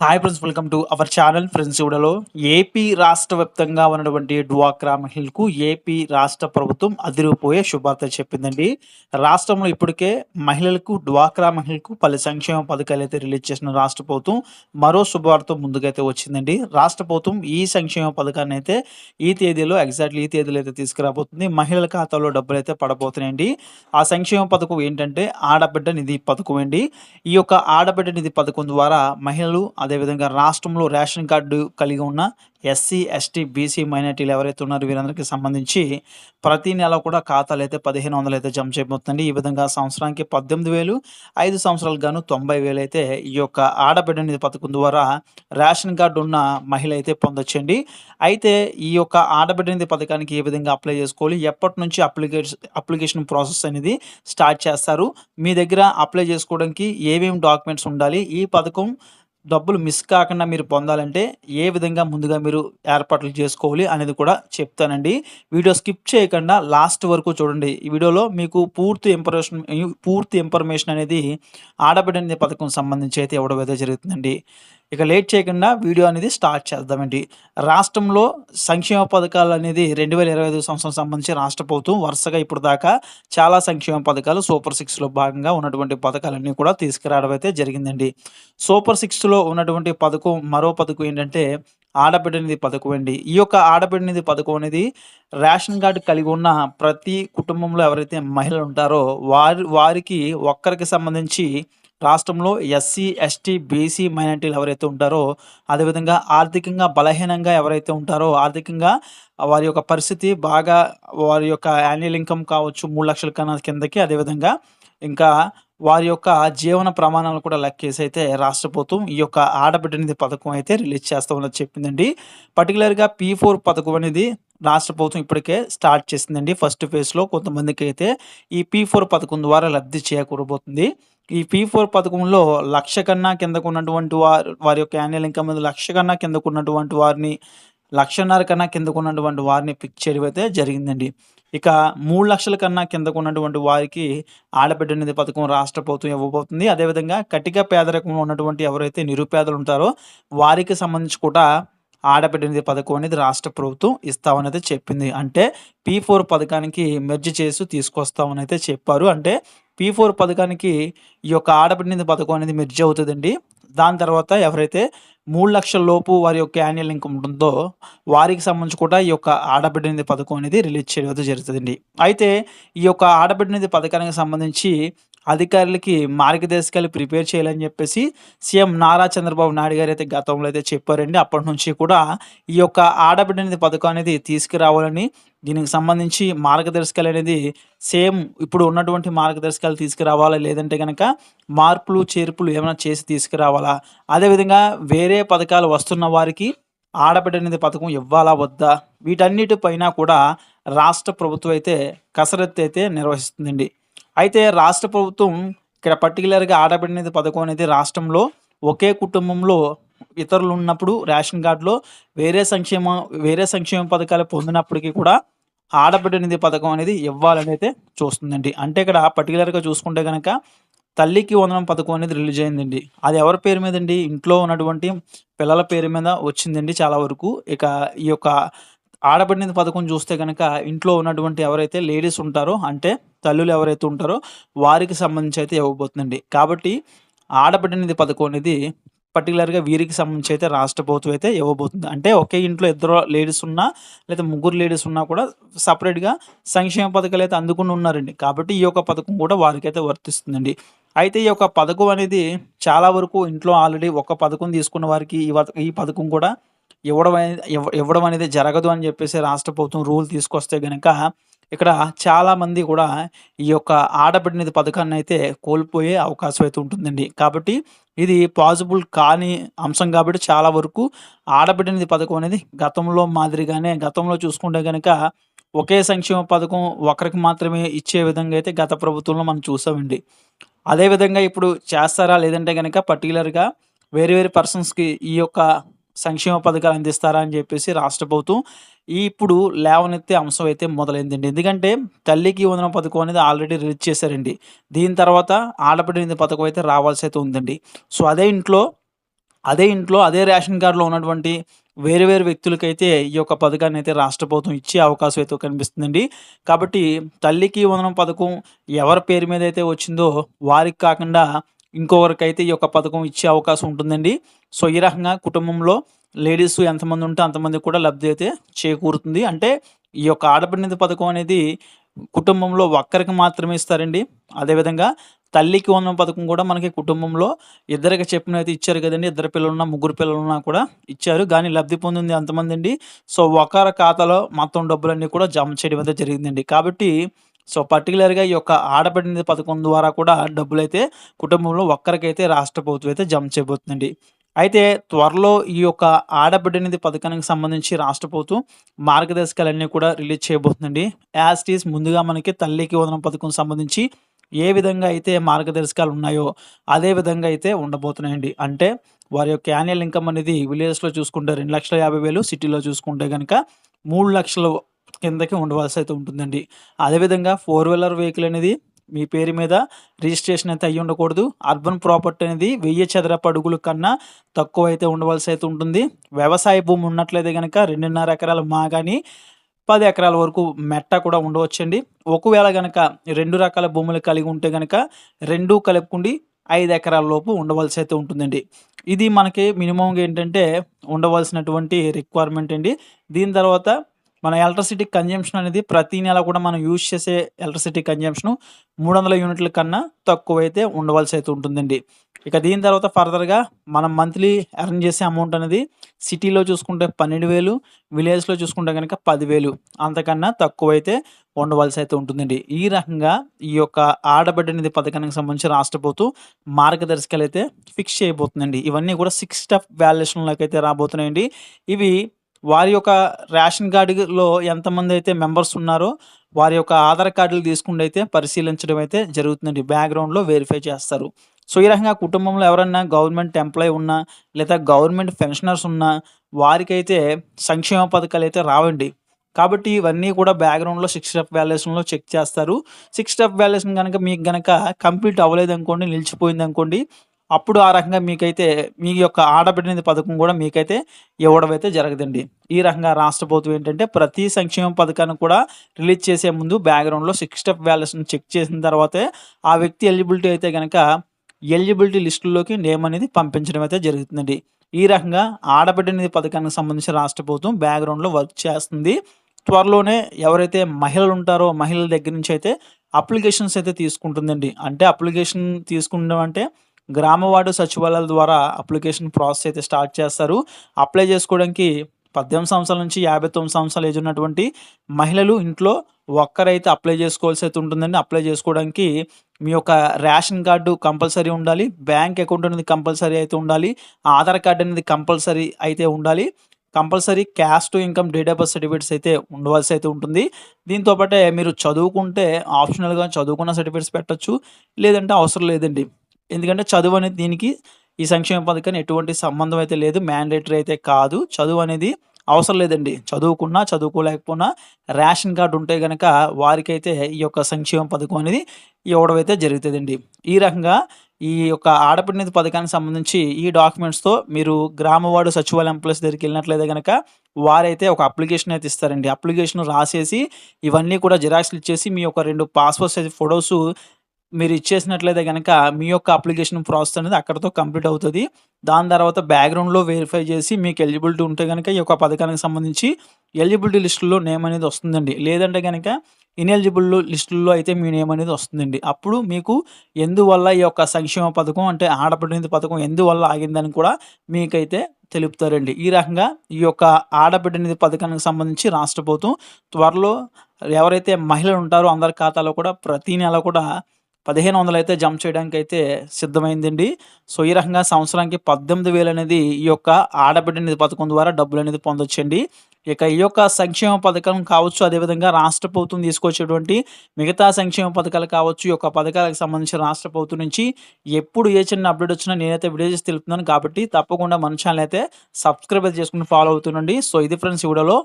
Hi friends welcome to our channel friends ఇవిడలో AP రాష్ట్ర వ్యాప్తంగా ఉన్నటువంటి డ్వాక్రా మహిళకు ఏపీ రాష్ట్ర ప్రభుత్వం అదిరిపోయే శుభార్త చెప్పిందండి రాష్ట్రంలో ఇప్పటికే మహిళలకు డ్వాక్రా మహిళలకు పలు సంక్షేమ పథకాలు అయితే రిలీజ్ చేసిన రాష్ట్ర ప్రభుత్వం మరో శుభవార్త ముందుకైతే వచ్చిందండి రాష్ట్ర ప్రభుత్వం ఈ సంక్షేమ పథకాన్ని అయితే ఈ తేదీలో ఎగ్జాక్ట్లీ ఈ తేదీలో అయితే తీసుకురాబోతుంది. మహిళల ఖాతాలో డబ్బులు అయితే పడబోతున్నాయండి. ఆ సంక్షేమ పథకం ఏంటంటే ఆడబిడ్డ నిధి పథకం అండి. ఈ యొక్క ఆడబిడ్డ నిధి పథకం ద్వారా మహిళలు అదేవిధంగా రాష్ట్రంలో రేషన్ కార్డు కలిగి ఉన్న ఎస్సీ ఎస్టీ బీసీ మైనార్టీలు ఎవరైతే ఉన్నారో వీరందరికీ సంబంధించి ప్రతి నెల కూడా ఖాతాలు అయితే పదిహేను వందలు అయితే జమ చేయబోతుంది ఈ విధంగా సంవత్సరానికి పద్దెనిమిది వేలు ఐదు సంవత్సరాలకు గాను తొంభై వేలు అయితే ఈ యొక్క ఆడబిడ్డ నిధి పథకం ద్వారా రేషన్ కార్డు ఉన్న మహిళ అయితే పొందొచ్చండి. అయితే ఈ యొక్క ఆడబిడ్డ నిధి పథకానికి ఏ విధంగా అప్లై చేసుకోవాలి? ఎప్పటి నుంచి అప్లికేషన్ అప్లికేషన్ ప్రాసెస్ అనేది స్టార్ట్ చేస్తారు? మీ దగ్గర అప్లై చేసుకోవడానికి ఏమేమి డాక్యుమెంట్స్ ఉండాలి? ఈ పథకం డబ్బులు మిస్ కాకుండా మీరు పొందాలంటే ఏ విధంగా ముందుగా మీరు ఏర్పాట్లు చేసుకోవాలి అనేది కూడా చెప్తానండి. వీడియో స్కిప్ చేయకుండా లాస్ట్ వరకు చూడండి. ఈ వీడియోలో మీకు పూర్తి ఇన్ఫర్మేషన్ పూర్తి ఇన్ఫర్మేషన్ అనేది ఆడబిడ్డ పథకం సంబంధించి అయితే ఇవ్వడం అయితే జరుగుతుందండి. ఇక లేట్ చేయకుండా వీడియో అనేది స్టార్ట్ చేద్దామండి రాష్ట్రంలో సంక్షేమ పథకాలు అనేది రెండు వేల ఇరవై ఐదు సంవత్సరం సంబంధించి రాష్ట్ర ప్రభుత్వం వరుసగా ఇప్పుడు దాకా చాలా సంక్షేమ పథకాలు సూపర్ సిక్స్లో భాగంగా ఉన్నటువంటి పథకాలన్నీ కూడా తీసుకురావడం అయితే జరిగిందండి. సూపర్ సిక్స్లో ఉన్నటువంటి పథకం మరో పథకం ఏంటంటే ఆడబిడ్డ నిధి పథకం అండి. ఈ యొక్క ఆడబిడ్డ నిధి పథకం అనేది రేషన్ కార్డు కలిగి ఉన్న ప్రతి కుటుంబంలో ఎవరైతే మహిళలు ఉంటారో వారి వారికి ఒక్కరికి సంబంధించి రాష్ట్రంలో ఎస్సీ ఎస్టీ బీసీ మైనార్టీలు ఎవరైతే ఉంటారో అదేవిధంగా ఆర్థికంగా బలహీనంగా ఎవరైతే ఉంటారో ఆర్థికంగా వారి యొక్క పరిస్థితి బాగా వారి యొక్క యాన్యువల్ ఇన్కమ్ కావచ్చు మూడు లక్షల కన్నా కిందకి అదేవిధంగా ఇంకా వారి యొక్క జీవన ప్రమాణాలు కూడా లెక్కేసి అయితే రాష్ట్ర ప్రభుత్వం ఈ యొక్క ఆడబిడ్డనిధి పథకం అయితే రిలీజ్ చేస్తామని చెప్పిందండి. పర్టికులర్గా పీ ఫోర్ పథకం అనేది రాష్ట్ర ప్రభుత్వం ఇప్పటికే స్టార్ట్ చేసిందండి. ఫస్ట్ ఫేజ్లో కొంతమందికి అయితే ఈ పీ ఫోర్ పథకం ద్వారా లబ్ధి చేకూరబోతుంది. ఈ పీ ఫోర్ పథకంలో లక్ష కన్నా కిందకు ఉన్నటువంటి వారు వారి యొక్క యాన్యువల్ ఇన్కమ్ మీద లక్ష కన్నా కిందకు ఉన్నటువంటి వారిని లక్షన్నర కన్నా కిందకు ఉన్నటువంటి వారిని పిక్ చేయడం అయితే జరిగిందండి. ఇక మూడు లక్షల కన్నా కిందకు ఉన్నటువంటి వారికి ఆడబిడ్డ నిధి పథకం రాష్ట్ర ప్రభుత్వం ఇవ్వబోతుంది. అదేవిధంగా కటిక పేదరికంలో ఉన్నటువంటి ఎవరైతే నిరుపేదలు ఉంటారో వారికి సంబంధించి కూడా ఆడబిడ్డ నిధి పథకం అనేది రాష్ట్ర ప్రభుత్వం ఇస్తామనైతే చెప్పింది. అంటే పీ ఫోర్ పథకానికి మెర్జ్ చేసి తీసుకొస్తామని అయితే చెప్పారు. అంటే పీ ఫోర్ పథకానికి ఈ యొక్క ఆడబిడ్డ నిధి పథకం అనేది మెర్జ్ అవుతుందండి. దాని తర్వాత ఎవరైతే మూడు లక్షల లోపు వారి యొక్క యాన్యువల్ ఇన్కమ్ ఉంటుందో వారికి సంబంధించి కూడా ఈ యొక్క ఆడబిడ్డ నిధి పథకం అనేది రిలీజ్ చేయడం జరుగుతుందండి. అయితే ఈ యొక్క ఆడబిడ్డ నిధి పథకానికి సంబంధించి అధికారులకి మార్గదర్శకాలు ప్రిపేర్ చేయాలని చెప్పేసి సీఎం నారా చంద్రబాబు నాయుడు గారు అయితే గతంలో అయితే చెప్పారండి. అప్పటి నుంచి కూడా ఈ యొక్క ఆడబిడ్డ నిధి పథకం అనేది తీసుకురావాలని దీనికి సంబంధించి మార్గదర్శకాలు అనేది సేమ్ ఇప్పుడు ఉన్నటువంటి మార్గదర్శకాలు తీసుకురావాలా లేదంటే కనుక మార్పులు చేర్పులు ఏమైనా చేసి తీసుకురావాలా? అదేవిధంగా వేరే పథకాలు వస్తున్న వారికి ఆడబిడ్డ నిధి పథకం ఇవ్వాలా వద్దా? వీటన్నిటిపైన కూడా రాష్ట్ర ప్రభుత్వం అయితే కసరత్తు అయితే నిర్వహిస్తుందండి. అయితే రాష్ట్ర ప్రభుత్వం ఇక్కడ పర్టికులర్గా ఆడబిడ్డ నిధి పథకం అనేది రాష్ట్రంలో ఒకే కుటుంబంలో ఇతరులు ఉన్నప్పుడు రేషన్ కార్డులో వేరే సంక్షేమ వేరే సంక్షేమ పథకాలు పొందినప్పటికీ కూడా ఆడబిడ్డ నిధి పథకం అనేది ఇవ్వాలని అయితే చూస్తుందండి. అంటే ఇక్కడ పర్టికులర్గా చూసుకుంటే కనుక తల్లికి వందనం పథకం అనేది రిలీజ్ అయిందండి. అది ఎవరి పేరు మీద అండి ఇంట్లో ఉన్నటువంటి పిల్లల పేరు మీద వచ్చిందండి చాలా వరకు. ఇక ఈ యొక్క ఆడబడిన పథకం చూస్తే కనుక ఇంట్లో ఉన్నటువంటి ఎవరైతే లేడీస్ ఉంటారో అంటే తల్లులు ఎవరైతే ఉంటారో వారికి సంబంధించి అయితే ఇవ్వబోతుందండి. కాబట్టి ఆడబడినది పథకం అనేది పర్టికులర్గా వీరికి సంబంధించి అయితే రాష్ట్ర ప్రభుత్వం అయితే ఇవ్వబోతుంది. అంటే ఒకే ఇంట్లో ఇద్దరు లేడీస్ ఉన్నా లేదా ముగ్గురు లేడీస్ ఉన్నా కూడా సపరేట్గా సంక్షేమ పథకాలు అయితే అందుకుని ఉన్నారండి. కాబట్టి ఈ యొక్క పథకం కూడా వారికైతే వర్తిస్తుందండి. అయితే ఈ యొక్క పథకం అనేది చాలా వరకు ఇంట్లో ఆల్రెడీ ఒక పథకం తీసుకున్న వారికి ఈ ఈ పథకం కూడా ఇవ్వడం అనేది ఇవ్వడం అనేది జరగదు అని చెప్పేసి రాష్ట్ర ప్రభుత్వం రూల్ తీసుకొస్తే గనక ఇక్కడ చాలామంది కూడా ఈ యొక్క ఆడబిడ్డనిధి పథకాన్ని అయితే కోల్పోయే అవకాశం అయితే ఉంటుందండి. కాబట్టి ఇది పాసిబుల్ కాని అంశం కాబట్టి చాలా వరకు ఆడబిడ్డనిధి పథకం అనేది గతంలో మాదిరిగానే గతంలో చూసుకుంటే కనుక ఒకే సంక్షేమ పథకం ఒకరికి మాత్రమే ఇచ్చే విధంగా అయితే గత ప్రభుత్వంలో మనం చూసామండి. అదేవిధంగా ఇప్పుడు చేస్తారా లేదంటే కనుక పర్టికులర్గా వేరే వేరే పర్సన్స్కి ఈ యొక్క సంక్షేమ పథకాలు అందిస్తారా అని చెప్పేసి రాష్ట్ర ప్రభుత్వం ఇప్పుడు లేవనెత్తే అంశం అయితే మొదలైందండి. ఎందుకంటే తల్లికి వందన పథకం అనేది ఆల్రెడీ రిలీజ్ చేశారండి. దీని తర్వాత ఆడబిడ్డ పథకం అయితే రావాల్సి అయితే ఉందండి. సో అదే ఇంట్లో అదే ఇంట్లో అదే రేషన్ కార్డులో ఉన్నటువంటి వేరు వేరు వ్యక్తులకైతే ఈ యొక్క పథకాన్ని అయితే రాష్ట్ర ప్రభుత్వం ఇచ్చే అవకాశం అయితే కనిపిస్తుందండి. కాబట్టి తల్లికి వందనం పథకం ఎవరి పేరు మీద అయితే వచ్చిందో వారికి కాకుండా ఇంకొకరికైతే ఈ యొక్క పథకం ఇచ్చే అవకాశం ఉంటుందండి. సో ఈ రకంగా కుటుంబంలో లేడీస్ ఎంతమంది ఉంటే అంతమంది కూడా లబ్ధి అయితే చేకూరుతుంది. అంటే ఈ యొక్క ఆడపడినది పథకం అనేది కుటుంబంలో ఒక్కరికి మాత్రమే ఇస్తారండి. అదేవిధంగా తల్లికి వందనం పథకం కూడా మనకి కుటుంబంలో ఇద్దరికి చెప్పిన అయితే ఇచ్చారు కదండి. ఇద్దరు పిల్లలున్నా ముగ్గురు పిల్లలున్నా కూడా ఇచ్చారు. కానీ లబ్ధి పొందింది అంతమంది అండి. సో ఒకరి ఖాతాలో మొత్తం డబ్బులన్నీ కూడా జమ చేయడం అయితే జరిగిందండి. కాబట్టి సో పర్టికులర్గా ఈ యొక్క ఆడబడిన పథకం ద్వారా కూడా డబ్బులైతే కుటుంబంలో ఒక్కరికైతే రాష్ట్ర ప్రభుత్వం అయితే జమ చేయబోతుందండి. అయితే త్వరలో ఈ యొక్క ఆడబిడ్డనిధి పథకానికి సంబంధించి రాష్ట్ర ప్రభుత్వం మార్గదర్శకాలన్నీ కూడా రిలీజ్ చేయబోతుందండి. యాజ్ టీస్ ముందుగా మనకి తల్లికి వదనం పథకం సంబంధించి ఏ విధంగా అయితే మార్గదర్శకాలు ఉన్నాయో అదే విధంగా అయితే ఉండబోతున్నాయండి. అంటే వారి యొక్క యాన్యువల్ ఇన్కమ్ అనేది విలేజ్లో చూసుకుంటే రెండు లక్షల యాభై వేలు సిటీలో చూసుకుంటే కనుక మూడు లక్షల కిందకి ఉండవలసి అయితే ఉంటుందండి. అదేవిధంగా ఫోర్ వీలర్ వెహికల్ అనేది మీ పేరు మీద రిజిస్ట్రేషన్ అయితే అయ్యి ఉండకూడదు. అర్బన్ ప్రాపర్టీ అనేది వెయ్యి చదరపు అడుగుల కన్నా తక్కువ అయితే ఉండవలసి అయితే ఉంటుంది. వ్యవసాయ భూమి ఉన్నట్లయితే కనుక రెండున్నర ఎకరాలు మా కానీ పది ఎకరాల వరకు మెట్ట కూడా ఉండవచ్చండి. ఒకవేళ కనుక రెండు రకాల భూములు కలిగి ఉంటే కనుక రెండు కలుపుకుండి ఐదు ఎకరాల లోపు ఉండవలసి అయితే ఉంటుందండి. ఇది మనకి మినిమంగా ఏంటంటే ఉండవలసినటువంటి రిక్వైర్మెంట్ అండి. దీని తర్వాత మన ఎలక్ట్రిసిటీ కన్జంప్షన్ అనేది ప్రతి నెల కూడా మనం యూజ్ చేసే ఎలక్ట్రిసిటీ కన్జంప్షన్ మూడు వందల యూనిట్ల కన్నా తక్కువ అయితే ఉండవలసి అయితే ఉంటుందండి. ఇక దీని తర్వాత ఫర్దర్గా మనం మంత్లీ ఎర్న్ చేసే అమౌంట్ అనేది సిటీలో చూసుకుంటే పన్నెండు వేలు విలేజ్లో చూసుకుంటే కనుక పదివేలు అంతకన్నా తక్కువ అయితే ఉండవలసి అయితే ఉంటుందండి. ఈ రకంగా ఈ యొక్క ఆడబిడ్డ నిధి పథకానికి సంబంధించి రాష్ట్ర ప్రభుత్వం మార్గదర్శకాలు అయితే ఫిక్స్ చేయబోతుందండి. ఇవన్నీ కూడా సిక్స్ స్టెప్ వాల్యుయేషన్లోకి అయితే రాబోతున్నాయండి. ఇవి వారి యొక్క రేషన్ కార్డులో ఎంతమంది అయితే మెంబర్స్ ఉన్నారో వారి యొక్క ఆధార్ కార్డులు తీసుకుంటే అయితే పరిశీలించడం అయితే జరుగుతుందండి. బ్యాక్గ్రౌండ్లో వెరిఫై చేస్తారు. సో ఈ రకంగా కుటుంబంలో ఎవరన్నా గవర్నమెంట్ ఎంప్లాయ్ ఉన్నా లేదా గవర్నమెంట్ పెన్షనర్స్ ఉన్నా వారికైతే సంక్షేమ పథకాలు అయితే రావండి. కాబట్టి ఇవన్నీ కూడా బ్యాక్గ్రౌండ్లో సిక్స్ స్టెప్ వ్యాల్యుయేషన్లో చెక్ చేస్తారు. సిక్స్ స్టెప్ వ్యాల్యుయేషన్ కనుక మీకు కనుక కంప్లీట్ అవ్వలేదు అనుకోండి నిలిచిపోయింది అనుకోండి అప్పుడు ఆ రకంగా మీకైతే మీ యొక్క ఆడబిడ్డనిధి పథకం కూడా మీకైతే ఇవ్వడం అయితే జరగదండి. ఈ రకంగా రాష్ట్ర ప్రభుత్వం ఏంటంటే ప్రతి సంక్షేమ పథకాన్ని కూడా రిలీజ్ చేసే ముందు బ్యాక్గ్రౌండ్లో సిక్స్ స్టెప్ బ్యాలెన్స్ని చెక్ చేసిన తర్వాతే ఆ వ్యక్తి ఎలిజిబిలిటీ అయితే కనుక ఎలిజిబిలిటీ లిస్టుల్లోకి నేమ్ అనేది పంపించడం అయితే జరుగుతుందండి. ఈ రకంగా ఆడబిడ్డనిధి పథకానికి సంబంధించిన రాష్ట్ర ప్రభుత్వం బ్యాక్గ్రౌండ్లో వర్క్ చేస్తుంది. త్వరలోనే ఎవరైతే మహిళలు ఉంటారో మహిళల దగ్గర నుంచి అయితే అప్లికేషన్స్ అయితే తీసుకుంటుందండి. అంటే అప్లికేషన్ తీసుకుంటాం అంటే గ్రామవార్డు సచివాలయాల ద్వారా అప్లికేషన్ ప్రాసెస్ అయితే స్టార్ట్ చేస్తారు. అప్లై చేసుకోవడానికి పద్దెనిమిది సంవత్సరాల నుంచి యాభై తొమ్మిది సంవత్సరాలు ఏజ్ ఉన్నటువంటి మహిళలు ఇంట్లో ఒక్కరైతే అప్లై చేసుకోవాల్సి అయితే ఉంటుందండి. అప్లై చేసుకోవడానికి మీ యొక్క రేషన్ కార్డు కంపల్సరీ ఉండాలి. బ్యాంక్ అకౌంట్ అనేది కంపల్సరీ అయితే ఉండాలి. ఆధార్ కార్డు అనేది కంపల్సరీ అయితే ఉండాలి. Compulsory caste income date of birth certificates అయితే ఉండవలసి అయితే ఉంటుంది. దీంతో పాటే మీరు చదువుకుంటే ఆప్షనల్గా చదువుకున్న సర్టిఫికేట్స్ పెట్టచ్చు. లేదంటే అవసరం లేదండి. ఎందుకంటే చదువు అనేది దీనికి ఈ సంక్షేమ పథకాన్ని ఎటువంటి సంబంధం అయితే లేదు మ్యాండేటరీ అయితే కాదు. చదువు అనేది అవసరం లేదండి. చదువుకున్నా చదువుకోలేకపోయినా రేషన్ కార్డు ఉంటే కనుక వారికైతే ఈ యొక్క సంక్షేమ పథకం అనేది ఇవ్వడం అయితే జరుగుతుందండి. ఈ రకంగా ఈ యొక్క ఆడపిడినది పథకానికి సంబంధించి ఈ డాక్యుమెంట్స్తో మీరు గ్రామవాడు సచివాలయం ఎంప్లాయీస్ దగ్గరికి వెళ్ళినట్లయితే కనుక వారైతే ఒక అప్లికేషన్ అయితే ఇస్తారండి. అప్లికేషన్ రాసేసి ఇవన్నీ కూడా జిరాక్స్లు ఇచ్చేసి మీ యొక్క రెండు పాస్పోర్ట్ సైజ్ ఫొటోస్ మీరు ఇచ్చేసినట్లయితే కనుక మీ యొక్క అప్లికేషన్ ప్రాసెస్ అనేది అక్కడితో కంప్లీట్ అవుతుంది. దాని తర్వాత బ్యాక్గ్రౌండ్లో వెరిఫై చేసి మీకు ఎలిజిబిలిటీ ఉంటే కనుక ఈ యొక్క పథకానికి సంబంధించి ఎలిజిబిలిటీ లిస్టులో నేమ్ అనేది వస్తుందండి. లేదంటే కనుక ఇన్ఎలిజిబుల్ లిస్టుల్లో అయితే మీ నేమ్ అనేది వస్తుందండి. అప్పుడు మీకు ఎందువల్ల ఈ యొక్క సంక్షేమ పథకం అంటే ఆడబిడ్డ పథకం ఎందువల్ల ఆగిందని కూడా మీకైతే తెలుపుతారండి. ఈ రకంగా ఈ యొక్క ఆడబిడ్డ పథకానికి సంబంధించి రాష్ట్ర ప్రభుత్వం త్వరలో ఎవరైతే మహిళలు ఉంటారో అందరి ఖాతాలో కూడా ప్రతి నెల కూడా పదిహేను వందలు అయితే జమ చేయడానికి అయితే సిద్ధమైందండి. సో ఈ రకంగా సంవత్సరానికి పద్దెనిమిది వేలు అనేది ఈ యొక్క ఆడబిడ్డ నిధి పథకం ద్వారా డబ్బులు అనేది పొందొచ్చండి. ఇక ఈ యొక్క సంక్షేమ పథకం కావచ్చు అదేవిధంగా రాష్ట్ర ప్రభుత్వం తీసుకొచ్చేటువంటి మిగతా సంక్షేమ పథకాలు కావచ్చు ఈ యొక్క పథకాలకు సంబంధించి రాష్ట్ర ప్రభుత్వం నుంచి ఎప్పుడు ఏ చిన్న అప్డేట్ వచ్చినా నేనైతే వీడియోస్ తెలుపుతున్నాను కాబట్టి తప్పకుండా మన ఛానల్ అయితే సబ్స్క్రైబ్ చేసుకుని ఫాలో అవుతుండండి. సో ఇది ఫ్రెండ్స్ వీడియోలో.